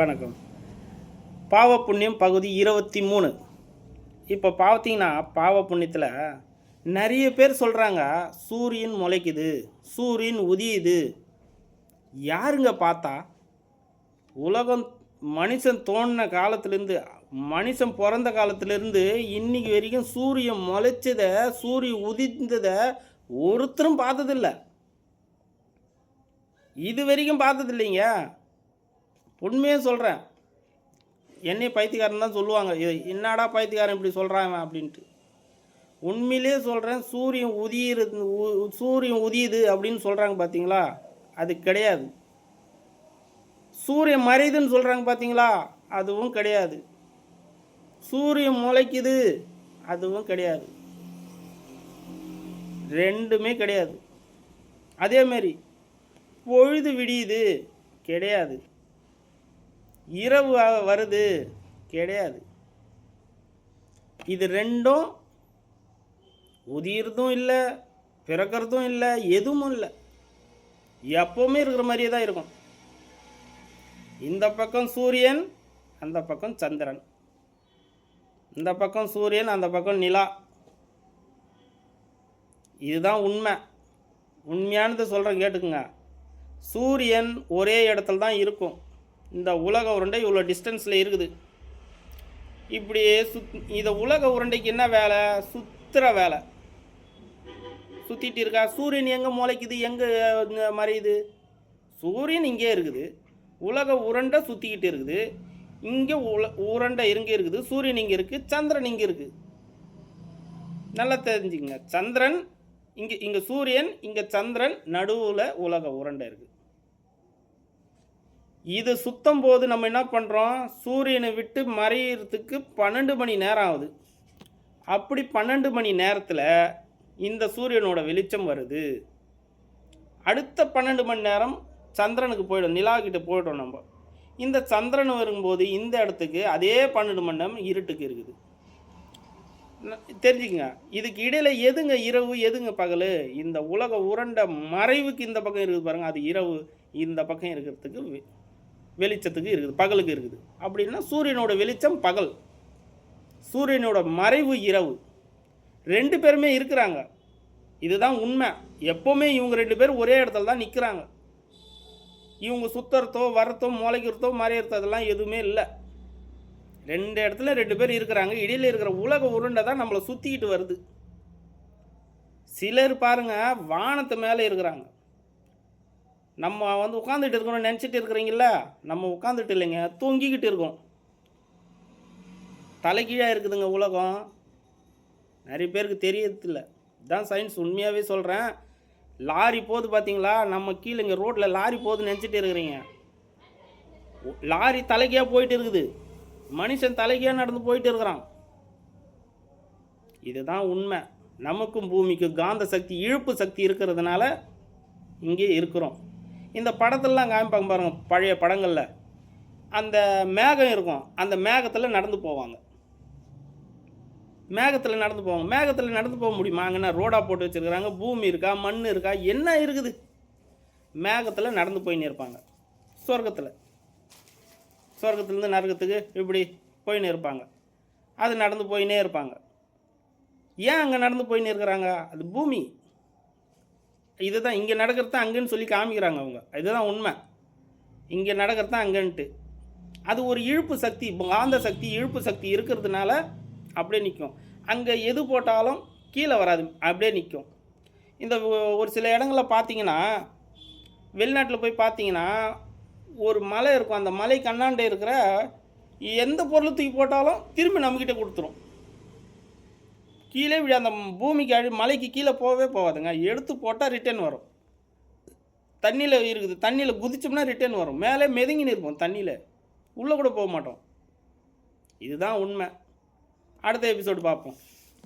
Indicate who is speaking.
Speaker 1: வணக்கம். பாவ புண்ணியம் பகுதி இருபத்தி மூணு. இப்போ பார்த்தீங்கன்னா பாவ புண்ணியத்தில் நிறைய பேர் சொல்கிறாங்க சூரியன் முளைக்குது சூரியன் உதியுது. யாருங்க பார்த்தா? உலகம் மனுஷன் தோணின காலத்துலேருந்து மனுஷன் பிறந்த காலத்துலேருந்து இன்னைக்கு வரைக்கும் சூரியன் முளைச்சதை சூரியன் உதிந்ததை ஒருத்தரும் பார்த்ததில்ல. இது வரைக்கும் பார்த்ததில்லைங்க. உண்மையே சொல்கிறேன் என்னை பைத்தியக்காரன் தான் சொல்லுவாங்க. இது என்னடா பைத்தியக்காரன் இப்படி சொல்கிறாங்க அப்படின்ட்டு. உண்மையிலே சொல்கிறேன் சூரியன் உதியிறது உ- சூரியன் உதியுது அப்படின்னு சொல்கிறாங்க பார்த்தீங்களா அது கிடையாது. சூரியன் மறையுதுன்னு சொல்கிறாங்க பார்த்தீங்களா அதுவும் கிடையாது. சூரியன் முளைக்குது அதுவும் கிடையாது. ரெண்டுமே கிடையாது. அதேமாரி பொழுது விடியுது கிடையாது. இரவு வருது. கிடையாது. இது ரெண்டும் உதிர்தும் இல்லை பிறக்கிறதும் இல்லை எதுவும் இல்லை. எப்போவுமே இருக்கிற மாதிரியே தான் இருக்கும். இந்த பக்கம் சூரியன் அந்த பக்கம் சந்திரன். இந்த பக்கம் சூரியன் அந்த பக்கம் நிலா. இதுதான் உண்மை. உண்மையானது சொல்கிறேன் கேட்டுக்குங்க. சூரியன் ஒரே இடத்துல தான் இருக்கும். இந்த உலக உருண்டை இவ்வளோ டிஸ்டன்ஸில் இருக்குது. இப்படி சுத் இந்த உலக உருண்டைக்கு என்ன வேலை? சுற்றுற வேலை. சுற்றிட்டு இருக்கா? சூரியன் எங்கே முளைக்குது? எங்கே மறையுது சூரியன் இங்கே இருக்குது. உலக உருண்டை சுற்றிக்கிட்டு இருக்குது. இங்கே உல உருண்டை இங்கே இருக்குது. சூரியன் இங்கே இருக்குது சந்திரன் இங்கே இருக்குது நல்லா தெரிஞ்சுக்கங்க. சந்திரன் இங்கே இங்கே சூரியன் இங்கே சந்திரன் நடுவில் உலக உருண்டை இருக்குது இது சுத்தம் போது நம்ம என்ன பண்ணுறோம் சூரியனை விட்டு மறையிறதுக்கு பன்னெண்டு மணி நேரம் ஆகுது. அப்படி பன்னெண்டு மணி நேரத்தில் இந்த சூரியனோட வெளிச்சம் வருது. அடுத்த பன்னெண்டு மணி நேரம் சந்திரனுக்கு போயிடும் நிலா கிட்ட போயிடும் நம்ம. இந்த சந்திரன் வரும்போது இந்த இடத்துக்கு அதே பன்னெண்டு மணி நேரம் இருட்டுக்கு இருக்குது. தெரிஞ்சுக்கங்க. இதுக்கு இடையில எதுங்க இரவு எதுங்க பகல்? இந்த உலக உரண்ட மறைவுக்கு இந்த பக்கம் இருக்குது பாருங்கள் அது இரவு இந்த பக்கம் இருக்கிறதுக்கு வெளிச்சத்துக்கு இருக்குது பகலுக்கு இருக்குது. அப்படின்னா சூரியனோட வெளிச்சம் பகல். சூரியனோட மறைவு இரவு. ரெண்டு பேருமே இருக்கிறாங்க. இதுதான் உண்மை. எப்போவுமே இவங்க ரெண்டு பேரும் ஒரே இடத்துல தான் நிற்கிறாங்க இவங்க சுத்தறதோ வரத்தோ முளைக்கிறதோ மறையிறதோ அதெல்லாம் எதுவுமே இல்லை. ரெண்டு இடத்துல ரெண்டு பேர் இருக்கிறாங்க. இடையில இருக்கிற உலக உருண்டை தான் நம்மளை சுற்றிக்கிட்டு வருது. சிலர் பாருங்கள் வானத்து மேலே இருக்கிறாங்க. நம்ம வந்து உட்காந்துட்டு இருக்கணும்னு நினச்சிட்டு இருக்கிறீங்கள நம்ம உட்காந்துட்டு இல்லைங்க தூங்கிக்கிட்டு இருக்கோம். தலைகீழாக இருக்குதுங்க உலகம். நிறைய பேருக்கு தெரியறதில்ல. இதான் சயின்ஸ் உண்மையாகவே சொல்கிறேன் லாரி போகுது பார்த்தீங்களா நம்ம கீழே இங்கே ரோட்டில் லாரி போகுதுன்னு நினச்சிட்டு இருக்கிறீங்க. லாரி தலைக்கியாக போயிட்டு இருக்குது. மனுஷன் தலைக்கியாக நடந்து போயிட்டு இருக்கிறான். இதுதான் உண்மை. நமக்கும் பூமிக்கும் காந்த சக்தி இழுப்பு சக்தி இருக்கிறதுனால இங்கே இருக்கிறோம். இந்த படத்துலலாம் காமிப்பாங்க பாருங்க பழைய படங்களில். அந்த மேகம் இருக்கும். அந்த மேகத்தில் நடந்து போவாங்க. மேகத்தில் நடந்து போவாங்க. மேகத்தில் நடந்து போக முடியுமா? அங்கே ரோடாக போட்டு வச்சுருக்குறாங்க. பூமி இருக்கா? மண் இருக்கா? என்ன இருக்குது? மேகத்தில் நடந்து போயின்னு இருப்பாங்க. சொர்க்கத்தில். சொர்க்கத்துலேருந்து நரகத்துக்கு இப்படி போயின்னு இருப்பாங்க. அது நடந்து போயின்னே இருப்பாங்க. ஏன் அங்கே நடந்து போயின்னு இருக்கிறாங்க? அது பூமி. இதுதான் இங்கே நடக்கிறது தான் அங்கேன்னு சொல்லி காமிக்கிறாங்க அவங்க. இதுதான் உண்மை. இங்கே நடக்கிறது தான் அங்கன்ட்டு. அது ஒரு இழுப்பு சக்தி காந்த சக்தி இழுப்பு சக்தி இருக்கிறதுனால அப்படியே நிற்கும் அங்கே எது போட்டாலும் கீழே வராது அப்படியே நிற்கும் இந்த ஒரு சில இடங்களில் பார்த்தீங்கன்னா வெளிநாட்டில் போய் பார்த்தீங்கன்னா ஒரு மலை இருக்கும். அந்த மலை கண்ணாண்டே இருக்கிற எந்த பொருளை தூக்கி போட்டாலும் திரும்பி நம்மக்கிட்ட கொடுத்துரும். கீழே விழ அந்த பூமிக்கு அழி மலைக்கு கீழே போகவே போகாதுங்க. எடுத்து போட்டால் ரிட்டர்ன் வரும். தண்ணியில் இருக்குது தண்ணியில் குதிச்சோம்னா ரிட்டர்ன் வரும். மேலே மெதுங்கின்னு இருப்போம் தண்ணியில். உள்ளே கூட போக மாட்டோம். இதுதான் உண்மை. அடுத்த எபிசோடு பார்ப்போம்.